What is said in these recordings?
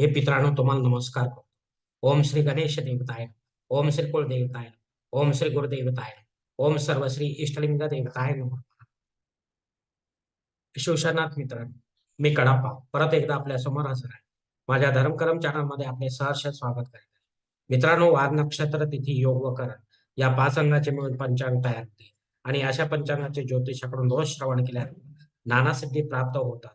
हे पित्रांनो तुम्हाला नमस्कार करतो. ओम श्री गणेश देवताय ओम श्री कुलदेवताय ओम श्री गुरुदेवताय ओम सर्वश्री इष्टलिंग देवताय शिवशनाथ मित्रांनो मी कडापा परत एकदा आपल्यासमोर हजर आहे. माझ्या धर्मकरम चॅनलमध्ये आपले सहर्ष स्वागत करीत. आहे मित्रांनो वार नक्षत्र तिथी योग व करण या पाच अंगाचे मिळून पंचांग तयार होते. आणि अशा पंचांगाचे ज्योतिषाकडून रोज श्रवण केल्याने नाना सिद्धी प्राप्त होतात.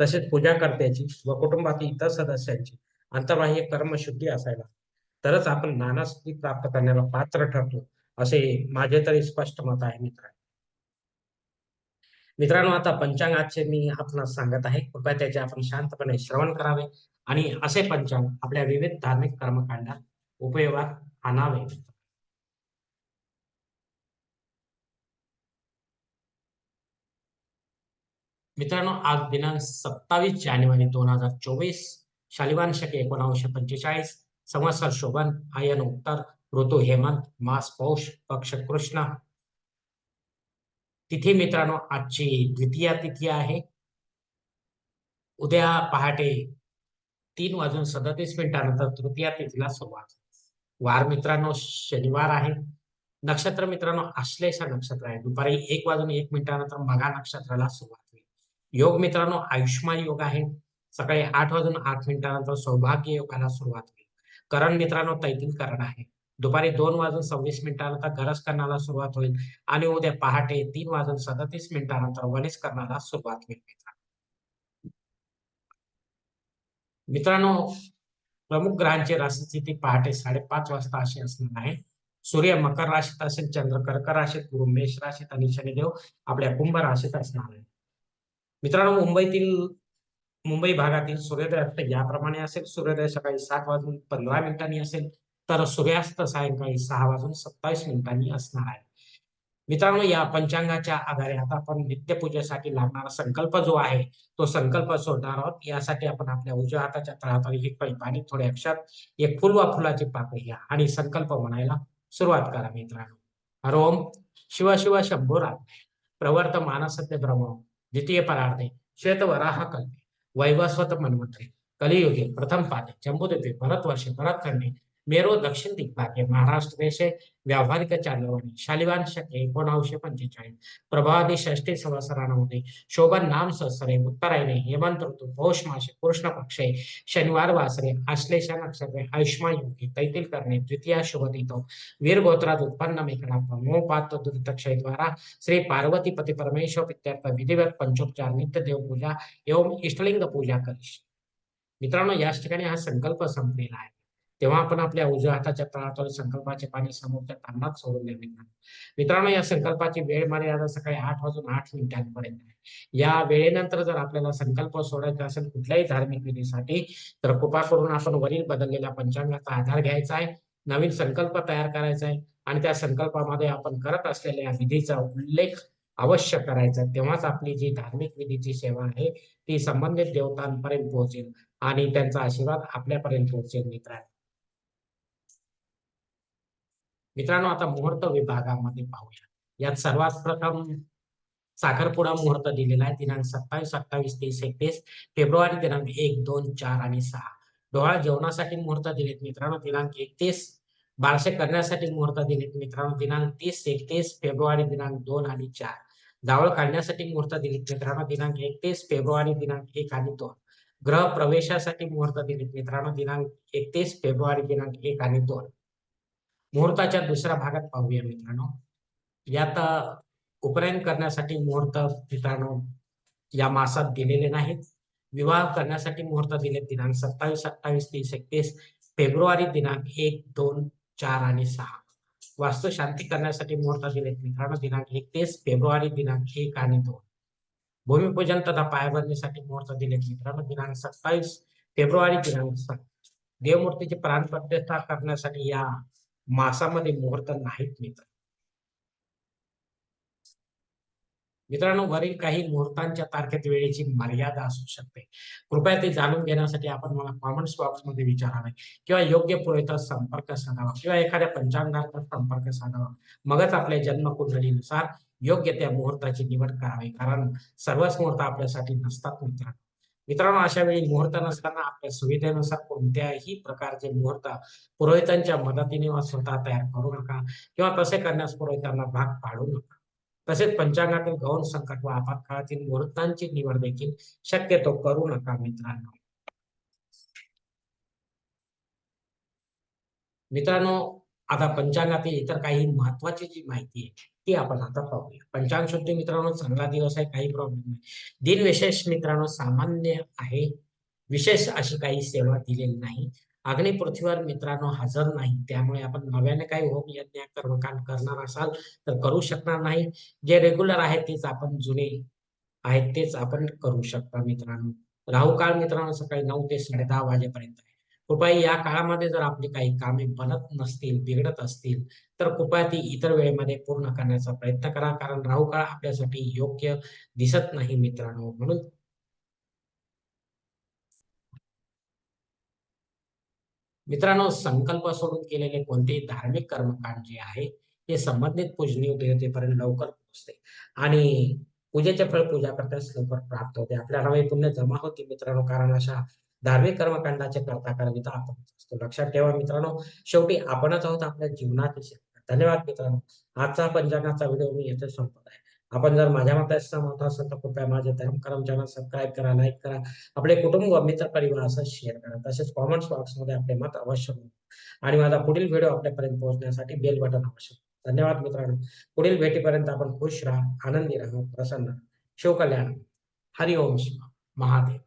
तसेच पूजा करत्याची व कुटुंबातील इतर सदस्यांची अंतर्बाह्य कर्मशुद्धी असायला. तरच आपण नाना प्राप्त करण्याला पात्र ठरतो असे माझे तरी स्पष्ट मत आहे मित्रांनो मित्रांनो आता पंचांगाचे मी आपणास सांगत आहे. कृपया त्याचे आपण शांतपणे श्रवण करावे आणि असे पंचांग आपल्या विविध धार्मिक कर्मकांडात उपयोगात आणावे. मित्रांनो आज दिनांक सत्तावीस जानेवारी दोन हजार चोवीस शालिवान शके एकोणावीसशे पंचेचाळीस संवत्सर शोभन आयन उत्तर ऋतू हेमंत मास पौष पक्ष कृष्ण. तिथी मित्रांनो आजची द्वितीय तिथी आहे. उद्या पहाटे तीन वाजून सदतीस मिनिटानंतर तृतीय तिथीला सुरुवात वार मित्रांनो शनिवार आहे. नक्षत्र मित्रांनो आश्लेषा नक्षत्र आहे. दुपारी एक वाजून एक मिनिटानंतर मघा नक्षत्राला सुरुवात होईल. योग मित्रांनो आयुष्मान योग आहे. सकाळी आठ वाजून आठ मिनिटानंतर सौभाग्य योगाला सुरुवात होईल. करण मित्रांनो तैतील करण आहे. दुपारी दोन वाजून सव्वीस मिनिटानंतर गरज करण्याला सुरुवात होईल आणि उद्या पहाटे तीन वाजून सदतीस मिनिटानंतर वनिस करण्याला सुरुवात होईल मित्रांनो. मित्रांनो प्रमुख ग्रहांची राशीस्थिती पहाटे साडेपाच वाजता अशी असणार आहे. सूर्य मकर राशीत असेल चंद्र कर्क राशीत गुरु मेष राशीत आणि शनिदेव आपल्या कुंभ राशीत असणार आहे. मित्रांनो मुंबईतील मुंबई भागातील सूर्योदय असते याप्रमाणे असेल. सूर्योदय सकाळी सात वाजून पंधरा मिनिटांनी असेल. तर सूर्यास्त सायंकाळी सहा वाजून सत्तावीस मिनिटांनी असणार आहे. मित्रांनो या पंचांगाच्या आधारे आता आपण नित्यपूजेसाठी लागणारा संकल्प जो आहे तो संकल्प सोडणार आहोत. यासाठी आपण आपल्या उजव्या हाताच्या तळावर एक पाणी पाणी थोडे अक्षात एक फुल वा फुलाची पाकळी घ्या आणि संकल्प म्हणायला सुरुवात करा मित्रांनो. हर ओम. शिवा शिवा शंभोरा प्रवर्त मानसत्य ब्रह्म. द्वितीय परार्धे श्वेत वराह कल्पे वैवस्वत मन्वंतरे कलियुगे प्रथम पादे जम्बूद्वीपे भरतवर्षे भरतखंडे मेरो दक्षिण दिग्भागे महाराष्ट्र देशे व्यावहारिक चालवणी शालिवान शके एकोणावीसशे पंचेचाळीस प्रभावादी षष्टी संवत्सरामध्ये शोभन नाम सहसरे उत्तरायणे हेमंत ऋतू पौष मासे कृष्ण पक्षे शनिवार वासरे आश्लेषा नक्षत्रे आयुष्मा योगी तैतील करणे द्वितीय शुभदितो वीर गोत्रात उत्पन्न मेघना मोपात दुर्दक्षय द्वारा श्री पार्वती पती परमेश्वर पित्यर्थ विधिवत पंचोपचार नित्य देवपूजा एवं इष्टलिंग पूजा करीश। मित्रांनो याच ठिकाणी हा संकल्प संपलेला आहे. तेव्हा आपण आपल्या उजव्या हाताच्या तळातून संकल्पाचे पाणी समोरच्या तांबात सोडून द्यावे मित्रांनो या संकल्पाची वेळ मर्यादा सकाळी आठ वाजून आठ मिनिटांपर्यंत आहे. या वेळेनंतर जर आपल्याला संकल्प सोडायचा असेल कुठल्याही धार्मिक विधीसाठी तर कृपा करून आपण वरील बदललेल्या पंचांगाचा आधार घ्यायचा आहे नवीन संकल्प तयार करायचा आहे आणि त्या संकल्पामध्ये आपण करत असलेल्या विधीचा उल्लेख अवश्य करायचा तेव्हाच आपली जी धार्मिक विधीची सेवा आहे ती संबंधित देवतांपर्यंत पोहोचेल आणि त्यांचा आशीर्वाद आपल्यापर्यंत पोहोचेल मित्रांनो. मित्रांनो आता मुहूर्त विभागामध्ये पाहूया. यात सर्वात प्रथम साखरपुडा मुहूर्त दिलेला आहे. दिनांक सत्तावीस अठ्ठावीस तीस एकतीस फेब्रुवारी दिनांक एक दोन चार आणि सहा. डोळा जेवणासाठी मुहूर्त दिलेत मित्रांनो दिनांक एकतीस. बारसे करण्यासाठी मुहूर्त दिलेत मित्रांनो दिनांक तीस एकतीस फेब्रुवारी दिनांक दोन आणि चार. जावळ काढण्यासाठी मुहूर्त दिलेत मित्रांनो दिनांक एकतीस फेब्रुवारी दिनांक एक आणि दोन. ग्रह प्रवेशासाठी मुहूर्त दिलेत मित्रांनो दिनांक एकतीस फेब्रुवारी दिनांक एक आणि दोन. मुहूर्ताच्या दुसऱ्या भागात पाहूया मित्रांनो. यात उपनयन करण्यासाठी मुहूर्त मित्रांनो या मासात दिलेले नाहीत. विवाह करण्यासाठी मुहूर्त दिले दिनांक सत्तावीस अठ्ठावीस तीस एकतीस फेब्रुवारी दिनांक एक दोन चार आणि सहा. वास्तू शांती करण्यासाठी मुहूर्त दिलेत मित्रांनो दिनांक एकतीस फेब्रुवारी दिनांक एक आणि दोन. भूमिपूजन तथा पायाभरणीसाठी मुहूर्त दिलेत मित्रांनो दिनांक सत्तावीस फेब्रुवारी दिनांक सात. देवमूर्तीची प्राणप्रतिष्ठा करण्यासाठी या मासामध्ये मुहूर्त नाहीत मित्र. मित्रांनो वरील काही मुहूर्तांच्या तारखेत वेळेची मर्यादा असू शकते. कृपया ते जाणून घेण्यासाठी आपण मला कॉमेंट्स बॉक्समध्ये विचारावे. किंवा योग्य पुरोहित संपर्क साधावा. किंवा एखाद्या पंचांगाचा संपर्क साधावा. मगच आपल्या जन्मकुंडलीनुसार योग्य त्या मुहूर्ताची निवड करावी. कारण सर्वच मुहूर्त आपल्यासाठी नसतात मित्रांनो. मित्रांनो अशा वेळी मुहूर्त नसताना आपल्या सुविधेनुसार कोणत्याही प्रकारचे मुहूर्त पुरोहितांच्या मदतीने वा स्वतः तयार करू नका किंवा तसे करण्यास पुरोहितांना भाग पाडू नका. तसेच पंचांगातील गौण संकट व आपत्काळातील मुहूर्तांची निवड देखील शक्यतो करू नका मित्रांनो. मित्रांनो आता पंचांगातील इतर काही महत्वाची जी माहिती आहे ती आपण आता पाहूया. पंचांग शुद्धी मित्रांनो चांगला दिवस आहे काही प्रॉब्लेम नाही. दिन विशेष मित्रांनो सामान्य आहे. विशेष अशी काही सेवा दिलेली नाही. अग्नि पृथ्वीवर मित्रांनो हजर नाही. त्यामुळे आपण नव्याने काही होम यज्ञ कर्मकांड करणार असाल तर करू शकणार नाही. जे रेग्युलर आहे तेच आपण जुने आहेत तेच आपण करू शकता मित्रांनो. राहू काळ मित्रांनो सकाळी नऊ ते साडे दहा वाजेपर्यंत आहे. कृपया या काळामध्ये जर आपली काही कामे बनत नसतील बिघडत असतील तर कृपया ती इतर वेळेमध्ये पूर्ण करण्याचा प्रयत्न करा. कारण राहू काळ आपल्यासाठी योग्य दिसत नाही मित्रांनो. म्हणून मित्रांनो संकल्प सोडून केलेले कोणतेही धार्मिक कर्मकांड जे आहे ते संबंधित पूजनीय देवतेपर्यंत लवकर पोहोचते. आणि पूजेचे फळ पूजा करताच लवकर प्राप्त होते. आपल्याला हे पुण्य जमा होते मित्रांनो. कारण अशा धार्मिक कर्मकांडाचे करता करविता आपण असतो. लक्षात ठेवा मित्रांनो शेवटी आपणच आहोत आपल्या जीवनात धन्यवाद मित्रांनो. आजचा पंचांगाचा व्हिडिओ मी येथे संपत आहे. आपण जर माझ्या मते सहमत असेल तर कृपया माझे धर्मकरम चॅनल सबस्क्राईब करा लाईक करा. आपले कुटुंब व मित्र परिवार असं शेअर करा. तसेच कॉमेंट्स बॉक्समध्ये आपले मत अवश्य आणि माझा पुढील व्हिडिओ आपल्यापर्यंत पोहोचण्यासाठी बेल बटन अवश्य धन्यवाद मित्रांनो. पुढील भेटीपर्यंत आपण खुश राहा आनंदी राहा प्रसन्न शिवकल्याण. हरिओम शिवा महादेव.